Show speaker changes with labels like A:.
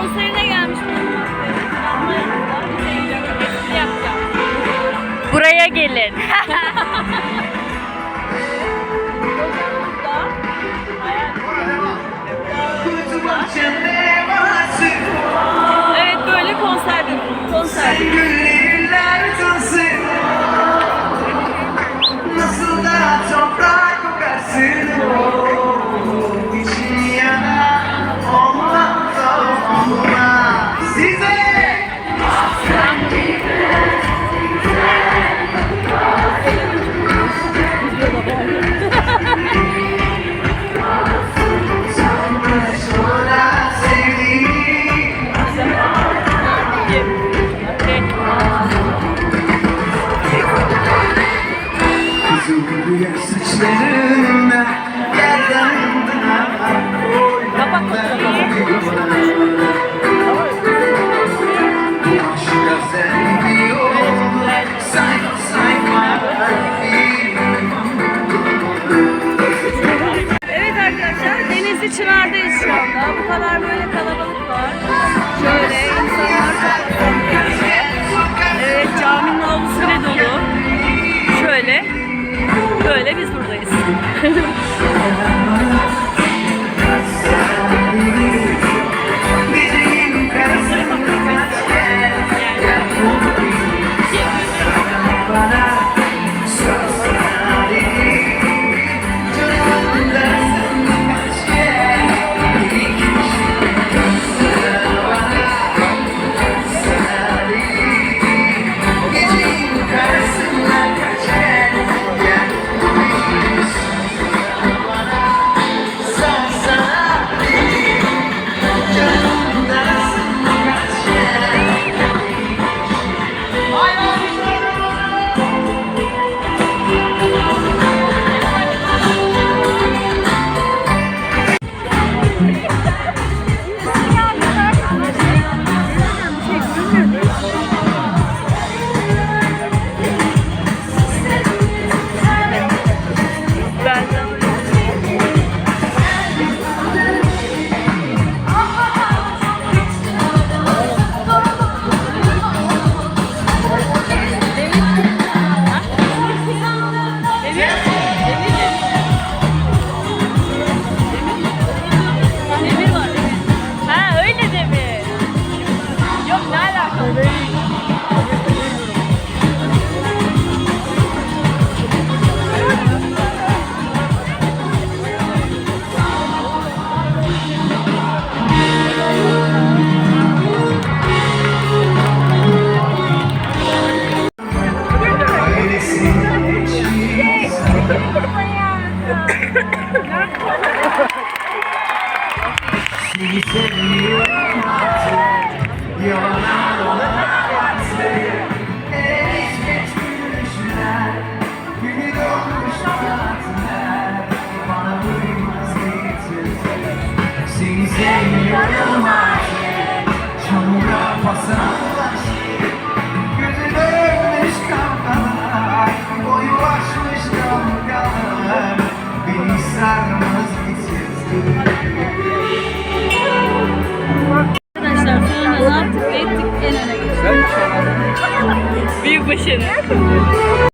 A: konserine gelmiştim.
B: Buraya gelin.
A: evet böyle konser konser. Biz de Çınar'dayız şu anda. Bu kadar böyle
C: kalan She said you. are my
A: you're not ne yaptık ettik en öne geçtik. Büyük başarı.